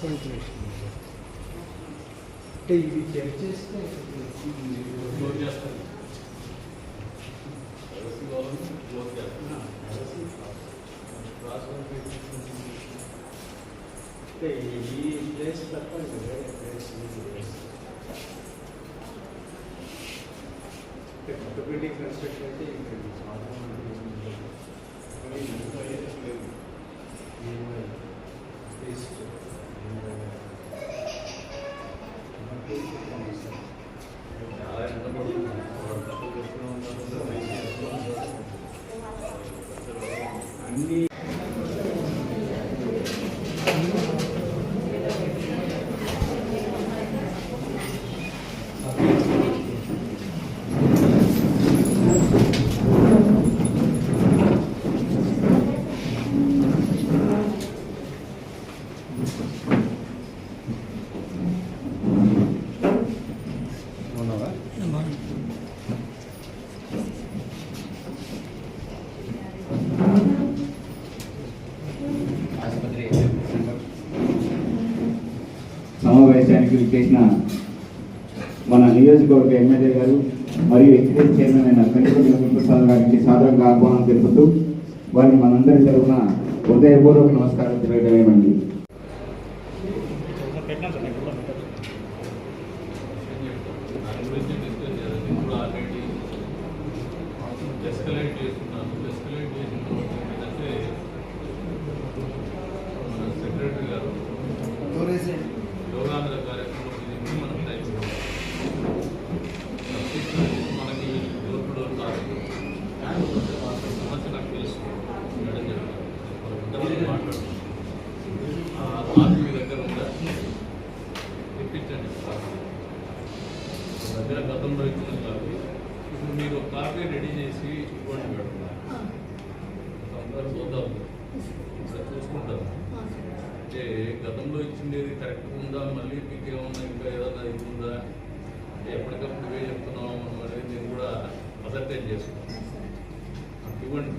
Cross ventilation అంటే ఇవి check చేస్తే అంటే చేసిన మన నియోజకవర్గ ఎమ్మెల్యే గారు మరియు ఎక్సైజ్ చైర్మన్ అయిన పెంచుకుని గురుప్రసాద్ గారికి సాధారణంగా ఆహ్వానం తెలుపుతూ వారిని మనందరి తరఫున హృదయపూర్వక నమస్కారం తెలియజేయమండి ఎస్కలేట్ చేస్తున్నాను ఎస్కలేట్ చేసిన తర్వాత ఏంటంటే మన సెక్రటరీ గారు యోగాంధ్ర కార్యక్రమం ఇది మనం టైం మనకి దూరపుడు కాదు కానీ కొంచెం మాత్రం సమస్య నాకు తెలుసు మేడం చెప్పారు మనం మాట్లాడుతున్నాం ఆ మార్పు మీ దగ్గర ఉందా తెప్పించండి మీ దగ్గర గతంలో ఇచ్చినది కాదు ఇప్పుడు మీరు ఒక కాపీ రెడీ చేసి ఇవ్వండి మేడం అందరూ చూద్దాం ఒకసారి చూసుకుంటాం అంటే గతంలో ఇచ్చిండేది కరెక్ట్ ఉందా? మళ్ళీ మీకు ఏమన్నా ఇంకా ఏదైనా ఇది ఉందా అంటే ఎప్పటికప్పుడు ఇవే చెప్తున్నాం అనేది నేను కూడా అసర్టైన్ చేసుకున్నాను నాకు ఇవ్వండి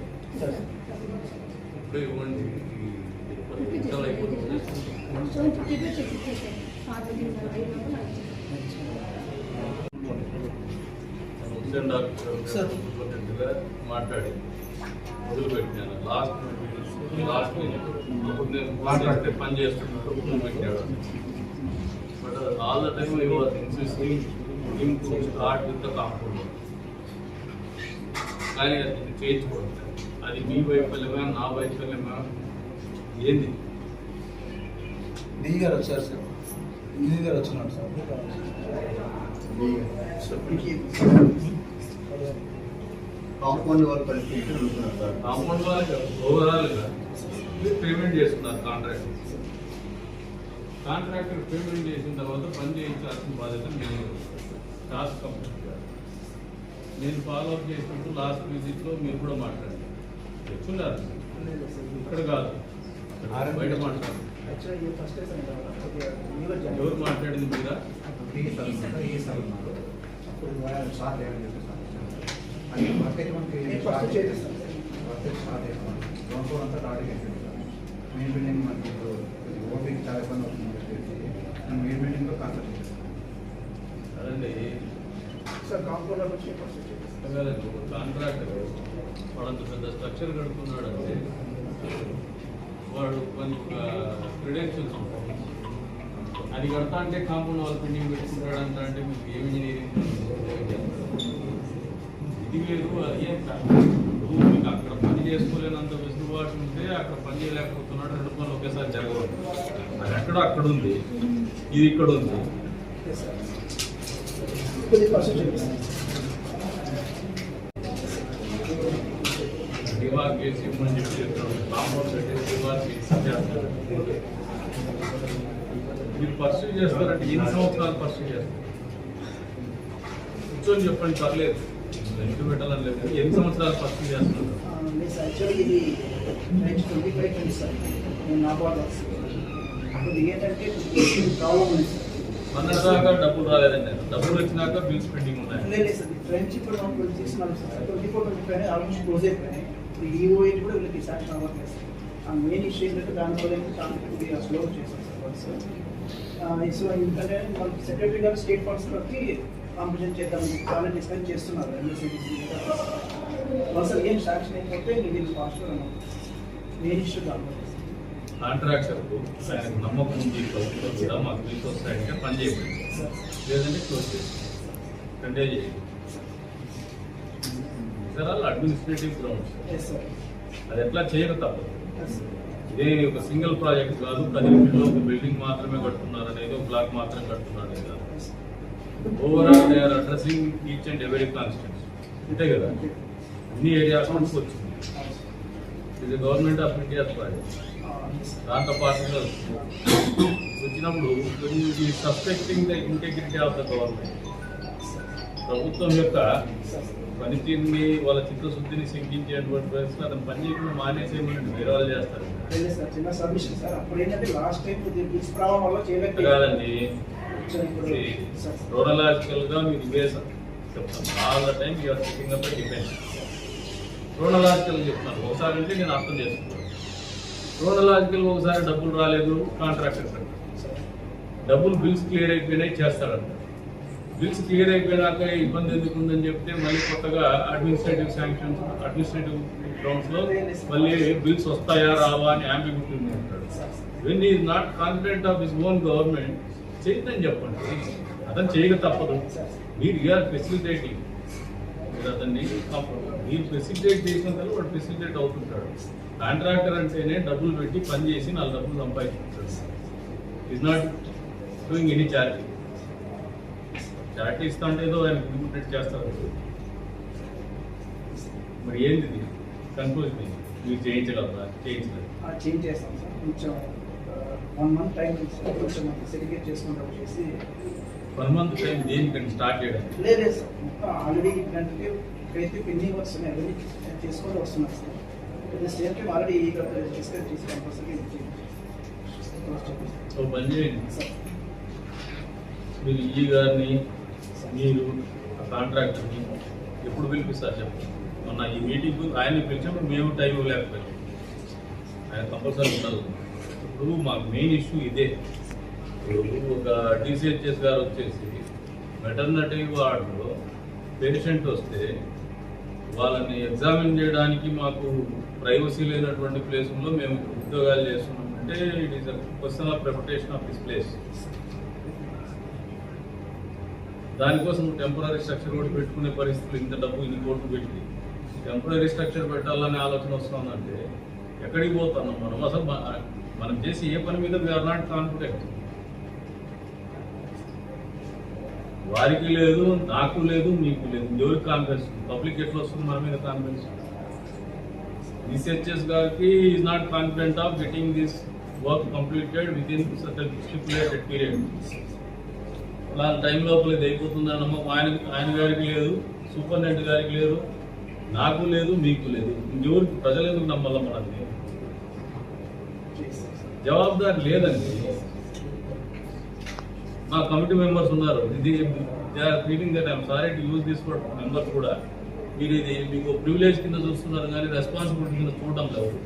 ఇప్పుడే ఇవ్వండి ఈ పది నిమిషాలు అయిపోతుంది డాక్టర్ సూపరింటెండెంట్గా మాట్లాడి మొదలుపెట్టాను. లాస్ట్ లాస్ట్ అప్పుడు నేను మాట్లాడితే పని చేస్తున్నాడు మొదలు పెట్టాడు. But all the time you was insisting him to start with the compound కానీ అది చేయించుకోవడం అది మీ వైఫల్యమా నా వైఫల్యమా? ఏంది? డి గారు వచ్చారు సార్ డి గారు వచ్చినారు సార్ కాంపౌండ్ వాళ్ళ పరిస్థితి అడుగుతున్నారు సార్. కాంపౌండ్ వాళ్ళకి ఓవరాల్గా పేమెంట్ చేస్తున్నారు కాంట్రాక్ట్ కాంట్రాక్టర్ పేమెంట్ చేసిన తర్వాత పని చేయించాల్సిన బాధ్యత నేను టాస్క్ కంప్లీట్ చేయాలి. నేను ఫాలో అప్ చేసినప్పుడు లాస్ట్ విజిట్లో మీరు కూడా మాట్లాడండి తెచ్చున్నారు. ఇక్కడ కాదు. బయట మాట్లాడు ఎవరు మాట్లాడింది మీరా? వర్క్ అయితే మనకి ఫస్ట్ వర్క్ స్టార్ట్ చేస్తాం. గ్రౌండ్ ఫ్లోర్ అంతా మెయిన్ బిల్డింగ్ మనకి ఇప్పుడు ఓపిక చాలా ఇబ్బంది అవుతుంది చెప్పేసి నేను మెయిన్ బిల్డింగ్లో కాన్సెప్ట్ చేస్తాను అదండి. సార్ కాంపౌండర్ వచ్చి ఫస్ట్ కాంట్రాక్టర్ వాడంత పెద్ద స్ట్రక్చర్ కడుతున్నాడు అంటే వాడు కొన్ని క్రెడెన్షియల్స్ ఉంటాయి. అది కడతా అంటే కాంపౌండ్ వాల్ పెండింగ్ పెట్టుకుంటాడు అంట అంటే మీకు ఏం ఇంజనీరింగ్ వేరు అది. ఇప్పుడు మీకు అక్కడ పని చేసుకోలేనంత వెసులుబాటు ఉంటే అక్కడ పని చేయలేకపోతున్నాడు రెండు పనులు ఒకేసారి జరగవచ్చు అది ఎక్కడ అక్కడ ఉంది ఇది ఇక్కడ ఉంది కేసి ఇవ్వమని చెప్పి చెప్తాను కాంపౌండ్ పెట్టేసి దివార్ కేసి చేస్తారు మీరు పర్సూ చేస్తారంటే ఎన్ని సంవత్సరాలు పర్సూ చేస్తారు? కూర్చొని చెప్పండి పర్లేదు. రెండు పెట్టాలని లేదు? ఎన్ని సంవత్సరాలు పర్సూ చేస్తున్నారు? యాక్చువల్లీ ఇది ట్వంటీ ఫైవ్ ట్వంటీ సార్ నేను నా బాగా అప్పుడు ఏంటంటే ప్రాబ్లం ఉంది సార్ మొన్నటిదాకా డబ్బులు రాలేదండి. డబ్బులు వచ్చినాక బిల్స్ పెండింగ్ ఉన్నాయి. లేదు సార్ ఫ్రెండ్స్ ఇప్పుడు మనం twenty sir twenty four twenty five almost close అయిపోయినాయి ఈ ఓఎట్ కూడా వీళ్ళకి సాక్షన్ అవ్వట్లేదు సార్ ఆ మెయిన్ ఇష్యూ ఏంటంటే దానివల్ల ఏంటి కాన్ఫిడెంట్ స్లో చేశారు సార్ సో ఎందుకంటే మనకి సెక్రటరీ గారు స్టేట్ ఫండ్స్ బట్టి కాంపిటీషన్ చేద్దాం చాలా డిస్కస్ చేస్తున్నారు ఎంఎస్సీడీసీ అసలు ఏం సాక్షన్ అయిపోతే ఇది ఫాస్ట్ మెయిన్ ఇష్యూ కావాలి కాంట్రాక్టర్ ఆయనకు నమ్మకం ఉంది ప్రభుత్వం కూడా మాకు బిల్స్ వస్తాయంటే పని చేయబడింది లేదంటే క్లోజ్ చేసి కంటే చేయండి. సార్ వాళ్ళు అడ్మినిస్ట్రేటివ్ గ్రౌండ్స్ అది ఎట్లా చేయక తప్పదు. ఇదే ఒక సింగిల్ ప్రాజెక్ట్ కాదు పది ఒక బిల్డింగ్ మాత్రమే కడుతున్నారు అనేది ఒక బ్లాక్ మాత్రమే కాదు overall they are addressing each and every constituents. అంతే కదా? అన్ని ఏరియాస్ నుంచి వచ్చింది ఇది గవర్నమెంట్ ఆఫ్ ఇండియా ప్రాజెక్ట్ దాంతో పాటుగా వచ్చినప్పుడు suspecting the integrity of the government ప్రభుత్వం యొక్క పనితీరుని వాళ్ళ చిత్తశుద్ధిని శంకించేటువంటి పరిస్థితులు అతను పని చేయకుండా మానేసేయమని వేరే వాళ్ళు చేస్తారు కాదండి. సార్, ఇప్పుడు సార్. క్రోనలాజికల్గా మీరు ఇవే చెప్తాను. All the time you're setting up depend chronological చెప్తాను. ఒకసారి అంటే నేను అర్థం చేసుకుంటాను క్రోనలాజికల్ ఒకసారి డబ్బులు రాలేదు కాంట్రాక్టర్ డబ్బులు బిల్స్ క్లియర్ అయిపోయినాయి చేస్తారంట. బిల్స్ క్లియర్ అయిపోయినాక ఇబ్బంది ఎందుకు ఉందని చెప్తే మళ్ళీ కొత్తగా అడ్మినిస్ట్రేటివ్ శాంక్షన్స్ అడ్మినిస్ట్రేటివ్ గ్రౌండ్స్లో మళ్ళీ బిల్స్ వస్తాయా రావా అని అంబిగ్యూటీ ఉంది అంటాడు when is not confident of his own government చేయదని చెప్పండి. అతను చేయక తప్పదు. మీరు యూఆర్ ఫెసిలిటేటింగ్ మీరు అతన్ని మీరు ఫెసిలిటేట్ చేసిన తర్వాత వాడు ఫెసిలిటేట్ అవుతుంటాడు. కాంట్రాక్టర్ అంటేనే డబ్బులు పెట్టి పని చేసి నాలుగు డబ్బులు సంపాదించుకుంటాడు. Is not doing any charity charity ఇస్తా అంటే ఏదో ఆయన లిమిటెడ్ చేస్తారు. మరి ఏంది కన్ఫ్యూజ్ మీరు చేయించగలరా? చేయించలేదు. చేంజ్ చేస్తాం సార్. కొంచెం వన్ మంత్ టైం సార్ కొంచెం సెగ్రిగేట్ చేసుకుంటాం వచ్చేసి వన్ మంత్ టైం దేనికంటే స్టార్ట్ చేయడానికి లేదు సార్ మొత్తం ఆల్రెడీ ఇట్లాంటివి ప్రతి పెండింగ్ వర్క్స్ ఉన్నాయి అవన్నీ చేసుకుంటూ వస్తున్నారు sir. At the same time already discuss చేసి కంపల్సరీ సో పని చేయండి. సార్. మీరు ఈ గారిని మీరు ఆ కాంట్రాక్టర్ని ఎప్పుడు పిలిపిస్తారు చెప్పండి? మొన్న ఈ మీటింగ్ ఆయన్ని పిలిచినప్పుడు మేము టైం ఇవ్వలేకపోయాం ఆయన కంపల్సరీ ఉండాలి ఇప్పుడు మాకు మెయిన్ ఇష్యూ ఇదే. ఇప్పుడు ఒక డిసిహెచ్ఎస్ గారు వచ్చేసి మెటర్నటీ వార్డులో పేషెంట్ వస్తే వాళ్ళని ఎగ్జామిన్ చేయడానికి మాకు ప్రైవసీ లేనటువంటి ప్లేస్లో మేము ఉద్యోగాలు చేస్తున్నామంటే it is a question of reputation of this place దానికోసం టెంపరీ స్ట్రక్చర్ కూడా పెట్టుకునే పరిస్థితులు ఇంత డబ్బు ఇన్ని కోట్లు పెట్టి టెంపరీ స్ట్రక్చర్ పెట్టాలనే ఆలోచన వస్తుందంటే ఎక్కడికి పోతున్నాం మనం? అసలు మనం చేసి ఏ పని మీద వీఆర్ నాట్ కాన్ఫిడెంట్ వారికి లేదు నాకు లేదు మీకు లేదు. ఎవరికి కాన్ఫిడెన్స్ పబ్లిక్ ఎట్లా వస్తుంది మన మీద కాన్ఫిడెన్స్ రీసెర్చర్స్ గారికి is not confident of getting this work completed within stipulated period వాళ్ళ టైం లోపల ఇది అయిపోతుంది నమ్మకం. ఆయన ఆయన గారికి లేదు సూపరింటెండెంట్ గారికి లేదు నాకు లేదు మీకు లేదు. ఇంకెవరికి? ప్రజలు ఎందుకు నమ్మాల మనల్ని? జవాబుదారి లేదండి. మా కమిటీ మెంబర్స్ ఉన్నారు. ఇది they are feeling that I'm sorry to use this for members కూడా. మీరు ఇది మీకు ప్రివిలేజ్ కింద చూస్తున్నారు కానీ రెస్పాన్సిబిలిటీ కింద చూడడం లేదు.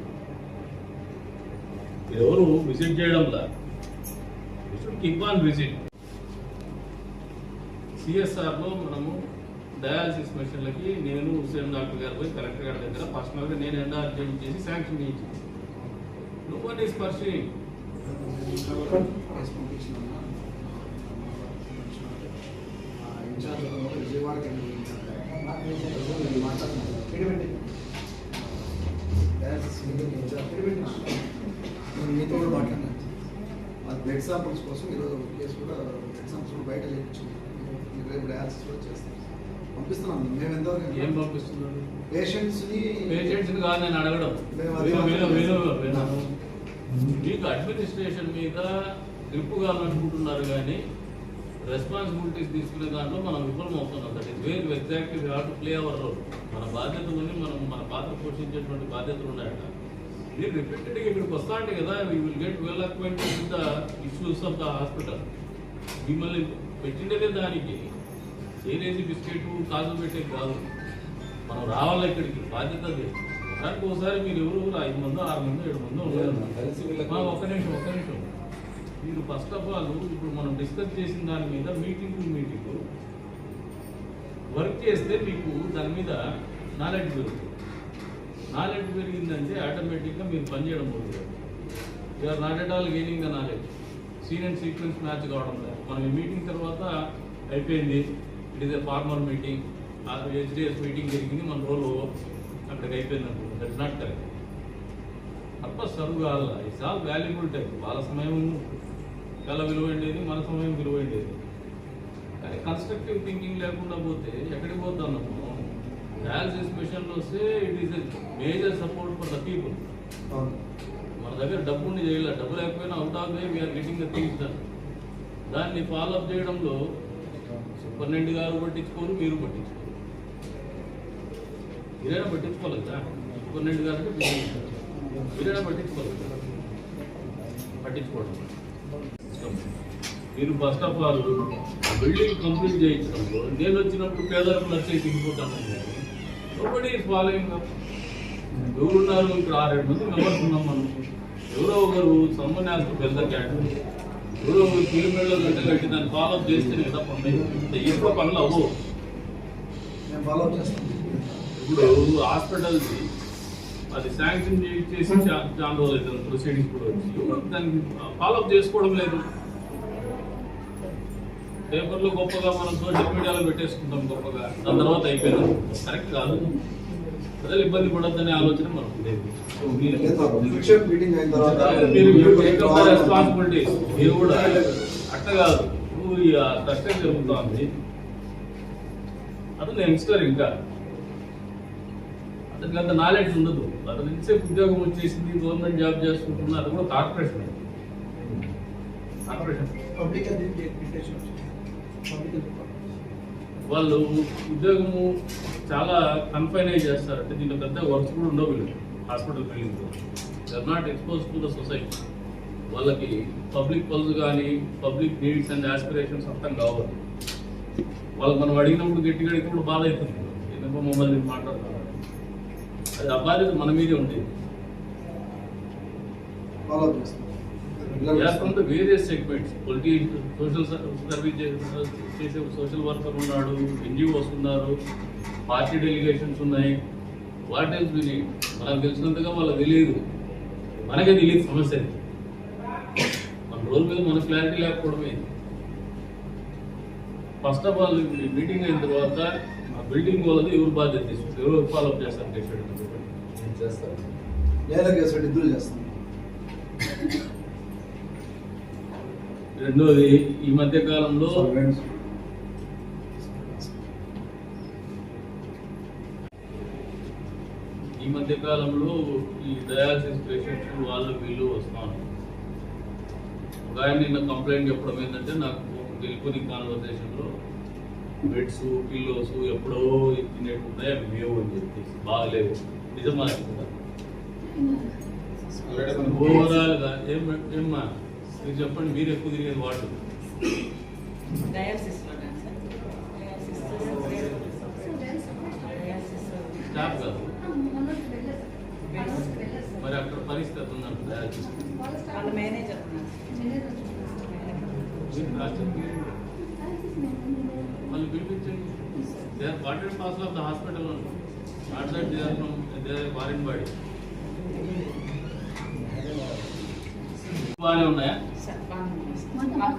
ఎవరు విజిట్ చేయడంలా కీప్ ఆన్ విజిట్ సిఎస్ఆర్లో మనము డయాలసిస్ మిషన్లకి నేను హుసేన్ డాక్టర్ గారు పోయి కలెక్టర్ గారి దగ్గర పర్సనల్గా నేను ఎండార్జెంట్ చేసి శాంక్షన్ చేయించింది ఈస్ పర్సీయింగ్ విజయవాడకి మీతో కూడా బ్లడ్ శాంపుల్స్ కోసం ఈరోజు కేసు కూడా బ్లడ్ శాంపుల్స్ కూడా బయట మీరు రేపు డయాలసిస్ కూడా చేస్తాం పంపిస్తున్నాం మేము ఏం ఎంతవరకు పంపిస్తున్నారు పేషెంట్స్ని పేషెంట్స్ కాదు నేను అడగడం మీకు అడ్మినిస్ట్రేషన్ మీద గ్రిప్ కావాలనుకుంటున్నారు కానీ రెస్పాన్సిబిలిటీస్ తీసుకునే దాంట్లో మనం విఫలం అవుతున్నాం that is where exactly we to play our role మన బాధ్యత ఉంది మనం మన పాత్ర పోషించేటువంటి బాధ్యతలు ఉన్నాయట. మీరు రిపీటెడ్గా ఇక్కడికి వస్తా అంటే కదా we will get well acquainted with the issues of the hospital మిమ్మల్ని పెట్టిండేదే దానికి. ఏదేసి బిస్కెట్ కాజు పెట్టే కాదు. మనం రావాలి ఇక్కడికి? బాధ్యత దానికి ఒకసారి మీరు ఎవరు? ఐదు మంది ఆరు మంది ఏడు మంది కలిసి ఒక్క నిమిషం ఒక్క నిమిషం. మీరు ఫస్ట్ ఆఫ్ ఆల్ ఇప్పుడు మనం డిస్కస్ చేసిన దాని మీద మీటింగ్ మీటింగ్ వర్క్ చేస్తే మీకు దాని మీద నాలెడ్జ్ పెరుగుతుంది. నాలెడ్జ్ పెరిగిందంటే ఆటోమేటిక్గా మీరు పనిచేయడం మొదలు you're not at all gaining the knowledge scene and sequence match కావడం మనం ఈ మీటింగ్ తర్వాత అయిపోయింది. It is a formal meeting HDS meeting జరిగింది. మన రోల్ అక్కడికి అయిపోయింది అనుకుంటుంది దట్స్ నాట్ కరెక్ట్ తప్ప సర్వ్ కాదు ఇట్స్ ఆల్ వాల్యుబుల్ టైం వాళ్ళ సమయం చాలా విలువైండేది మన సమయం విలువైండేది. కానీ కన్స్ట్రక్టివ్ థింకింగ్ లేకుండా పోతే ఎక్కడికి పోతాం మనం డయాలసిస్ మిషన్లో వస్తే it is major support for the people. మన దగ్గర డబ్బు ఉండి చేయాలి. డబ్బు లేకపోయినా out of they we're getting the things done దాన్ని ఫాలో అప్ చేయడంలో సూపరింటెండెంట్ గారు పట్టించుకోరు మీరు పట్టించుకోరు. మీరైనా పట్టించుకోవాలి కదా కాదంటే గారు అంటే మీరు పట్టించుకోవాలి పట్టించుకోవడం. మీరు first of all building complete చేయించడంలో నేను వచ్చినప్పుడు పేదలకు నచ్చే దిగిపోతాను నోబడి ఫాలోయింగ్ ఎవరున్నారు? ఇక్కడ ఆరేడు మంది మెంబర్స్ ఉన్నాం మనం. ఎవరో ఒకరు సమ్మన్ యాజ్ పెద్ద క్యాండిడేట్ ఎవరో ఒకరు కిలోమీటర్లో గంట కట్టి దాన్ని ఫాలో అప్ చేస్తేనే కదా పనులు. ఎక్కువ పనులు అవ్వవు. నేను ఫాలో అప్ చేస్తాం ఇప్పుడు హాస్పిటల్ అది శాంక్షన్ చేసి చా- చాలా రోజులు అవుతుంది. ప్రొసీడింగ్స్ కూడా వచ్చి. ఎవరు దాన్ని ఫాలో అప్ చేసుకోవడం లేదు. పేపర్లో గొప్పగా మనం సోషల్ మీడియాలో పెట్టేసుకుంటాం గొప్పగా. దాని తర్వాత అయిపోయింది. కరెక్ట్ కాదు. ప్రజలు ఇబ్బంది పడొద్దనే ఆలోచన మనకు లేదు. సో మీరు- కూడా అట్ట కాదు. నువ్వు ఈ కష్టం జరుగుతోంది. అతను యంగ్స్టర్ ఇంకా అతనికి అంత నాలెడ్జ్ ఉండదు. అతను ఎంతసేపు ఉద్యోగం వచ్చేసింది గవర్నమెంట్ జాబ్ చేసుకుంటున్నా అది కూడా కార్పొరేషన్ కార్పొరేషన్ వాళ్ళు ఉద్యోగము చాలా కన్ఫైన్ అయి చేస్తారు. అంటే దీంట్లో పెద్ద వర్క్స్ కూడా ఉండవు వీళ్ళు. Hospital building are not expose to the society వాళ్ళకి పబ్లిక్ పల్స్ కానీ పబ్లిక్ నీడ్స్ అండ్ ఆస్పిరేషన్స్ అర్థం కావాలి వాళ్ళకి మనం అడిగినప్పుడు గట్టిగా అడిగినప్పుడు బాధ అవుతుంది. ఎందుకో మమ్మల్ని మాట్లాడతారు. అది ఆ బాధ్యత మన మీదే ఉంటుంది. ఫాలో అప్ చేస్తాం from the various segments polity social service చేసే సోషల్ వర్కర్ ఉన్నాడు ఎన్జిఓస్ ఉన్నారు పార్టీ డెలిగేషన్స్ ఉన్నాయి. వాట్ ఎల్స్ వి నీడ్ మనకు తెలిసినంతగా వాళ్ళకి తెలియదు. మనకే తెలియదు సమస్య. మన రోల్ మీద మన క్లారిటీ లేకపోవడమే. ఫస్ట్ ఆఫ్ ఆల్ మీటింగ్ అయిన తర్వాత ఆ బిల్డింగ్ వాళ్ళది ఎవరు బాధ్యత తీసుకుంటారు? ఎవరు ఫాలో అప్ చేస్తారు నేను చేస్తాను. లేదా కేసు ఇద్దరు చేస్తాం రెండోది ఈ మధ్య కాలంలో. ఈ మధ్య కాలంలో ఈ డయాలసిస్ పేషెంట్స్ వాళ్ళు వీళ్ళు వస్తున్నారు ఒక ఆయన నిన్న కంప్లైంట్ చెప్పడం ఏంటంటే నాకు టెలిఫోనిక్ కాన్వర్సేషన్లో బెడ్స్ పిల్లోస్ ఎప్పుడో తినేట్టు ఉన్నాయి అవి లేవు అని చెప్పేసి. బాగలేవు. నిజమా ఓవరాల్గా ఏం ఏమ్మా? మీరు చెప్పండి మీరు ఎక్కువ తిరిగేది డయాలసిస్ డయాలసిస్ డయాలసిస్ స్టాఫ్ కాదు. మరి అక్కడ పరిస్థితి ఎట్లుందంటే తయారు చేసుకుంది వాళ్ళ మేనేజర్ వాళ్ళు పిలిపించండి they are part and parcel of the hospital not that they are from they are foreign body బాగానే ఉన్నాయా?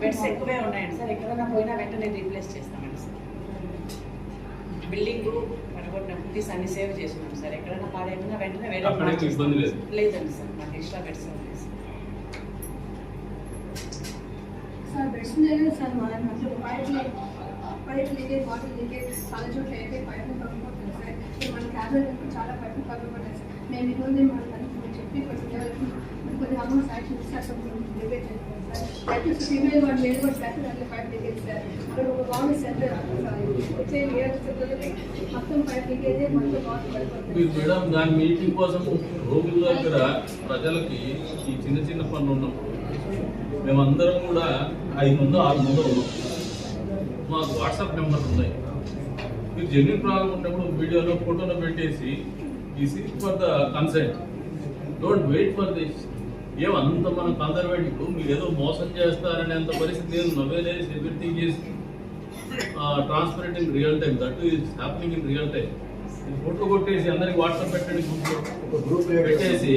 బెడ్స్ ఎక్కువే ఉన్నాయండి. సార్ ఎక్కడైనా పోయినా వెంటనే రీప్లేస్ చేస్తామండి సార్. బిల్డింగ్ పడగొట్టిన కుటీస్ అన్ని సేవ్ చేసినాం సార్. ఎక్కడైనా పాడైపోయినా వెంటనే వేరే ఇబ్బంది లేదు? లేదండి సార్ మాకు ఎక్స్ట్రా బెడ్స్ ఉన్నాయి సార్. సార్ బెడ్స్ లేదు సార్ మధ్య పైపు లీకేజ్ వాటర్ లీకేజ్ చాలా చోట్ల అయితే పైపు పగిలిపోతుంది సార్ ఇప్పుడు మన క్యాబిన్ చాలా పైపు పగిలిపోతాయి సార్ మేము ఈరోజు మన తరఫున చెప్పి కొంచెం కొద్దిగా అమౌంట్ యాక్షన్ ఇస్తే అసలు రిపేర్ చేస్తాం సార్. పైప్ ఫీమేల్ వాడు మేల్ కూడా సార్ దాంట్లో పైప్ లీకేజ్ సార్. అక్కడ ఒక బాగా సెంటర్ వచ్చే నియోజకవర్గంలో మొత్తం పైపు లీకేజ్ మొత్తం వాటర్ పడిపోతుంది. మేడం దాని మీటింగ్ కోసం రోగుల దగ్గర ప్రజలకి ఈ చిన్న చిన్న పనులు ఉన్నప్పుడు మేమందరం కూడా ఐదు మంది ఆరు మంది ఉన్నాం. మాకు వాట్సాప్ నెంబర్ ఉన్నాయి మీరు జెన్యున్ ప్రాబ్లం ఉన్నప్పుడు వీడియోలో ఫోటోలో పెట్టేసి ఈ seek for the consent don't wait for this ఏం అంత మనం కన్సర్వేటివ్ మీరు ఏదో మోసం చేస్తారనేంత పరిస్థితి లేదు. Nevertheless everything is transparent in real time that is happening in real time photo కొట్టేసి అందరికి వాట్సాప్ పెట్టండి గ్రూప్ పెట్టేసి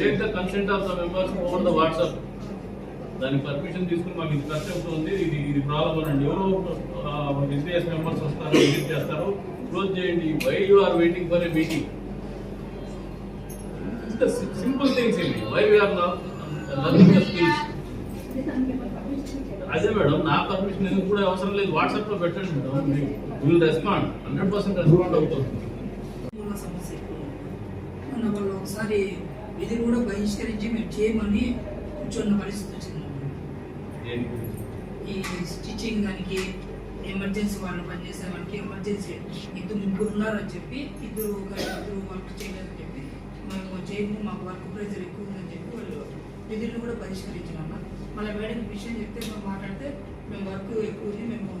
take the consent of the members over the WhatsApp దానికి పర్మిషన్ తీసుకుని మాకు ఇది ఖర్చు అవుతుంది. ఇది ఇది ప్రాబ్లం అనండి. ఎవరో బిజినెస్ మెంబర్స్ వస్తారు విజిట్ చేస్తారు. క్లోజ్ చేయండి. Why you are waiting for a meeting simple things ఇవి why we are not learning the skills అదే మేడం నా పర్మిషన్ ఎందుకు కూడా అవసరం లేదు. వాట్సాప్లో పెట్టండి madam. Will respond hundred percent respond అవుతుంది. మొన్న వాళ్ళు ఒకసారి ఇది కూడా బహిష్కరించి మేము చేయమని కూర్చున్న పరిస్థితి వచ్చింది? ఈ స్టిచ్చింగ్ దానికి ఎమర్జెన్సీ వాళ్ళు పనిచేసే వాళ్ళకి ఎమర్జెన్సీ ఇద్దరు ముగ్గురు ఉన్నారని చెప్పి ఇద్దరు ఒక ఇద్దరు వర్క్ చేయలేదని చెప్పి మేము చేయము మాకు వర్క్ ప్రెజర్ ఎక్కువ ఉందని చెప్పి వాళ్ళు విధులను కూడా పరిష్కరించినాము మళ్ళీ మేడం విషయం చెప్తే మేము మాట్లాడితే మేము వర్క్ ఎక్కువ ఉంది మేము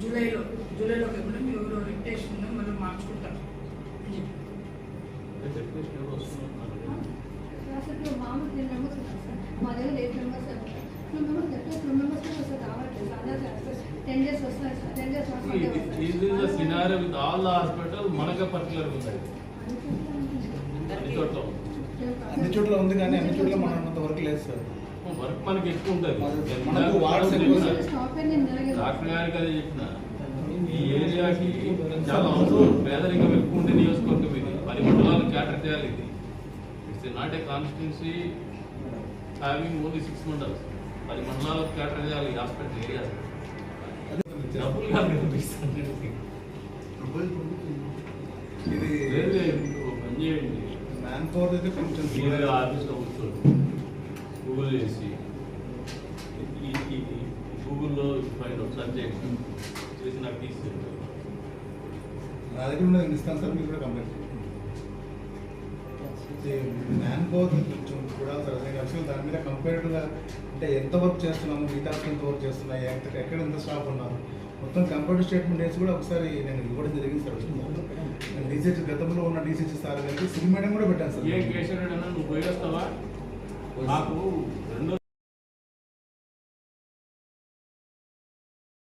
జూలైలో జూలైలో కాకుండా మేము ఎవరో రిప్టేషన్ ఉందా మళ్ళీ మార్చుకుంటాం అని చెప్పి. మా దగ్గర eight members the scenario with all the hospital మనకే పర్టికులర్ ఉంది అన్ని చోట్ల ఉంది. కానీ అన్ని చోట్ల మనం అంత వరకు లేదు సార్ వర్క్ మనకి ఎక్కువ ఉంటుంది డాక్టర్ గారికి అదే చెప్పిన. ఈ ఏరియాకి చాలా అవసరం. పేదరికం ఎక్కువ ఉండే నియోజకవర్గం ఇది. పది మండలాలు క్యాటర్ చేయాలి ఇది. It's not a constituency having only six mandals పది మండలాలకు క్యాటర్ చేయాలి ఈ హాస్పిటల్ ఏరియా డబ్బులు కనిపిస్తుంది ఇది పని చేయండి. మ్యాన్ పవర్ అయితే కొంచెం మీరు ఆఫీస్లో కూర్చోండి. గూగుల్ చేసి గూగుల్లో ఫైండ్ అవుట్ సర్చ్ చేయండి చేసి నాకు తీసేయండి. నా దగ్గర ఉన్నది ఇస్తాను సార్ మీరు కూడా కంప్లైంట్ మ్యాన్ పవర్ యాక్చువల్ దాని మీద కంపేర్డ్గా అంటే ఎంత వర్క్ చేస్తున్నాము మిగతా ఎంత వర్క్ చేస్తున్నాయి ఎంత ఎక్కడ ఎంత స్టాఫ్ ఉన్నారు. మొత్తం కంప్యూటర్ స్టేట్మెంట్ వేసి కూడా ఒకసారి నేను ఇవ్వడం జరిగింది సార్. నేను డీసీహెచ్ గతంలో ఉన్న డీసీహెచ్ సార్ గారికి సిల్ మేడం కూడా పెట్టాను సార్. నాకు రెండో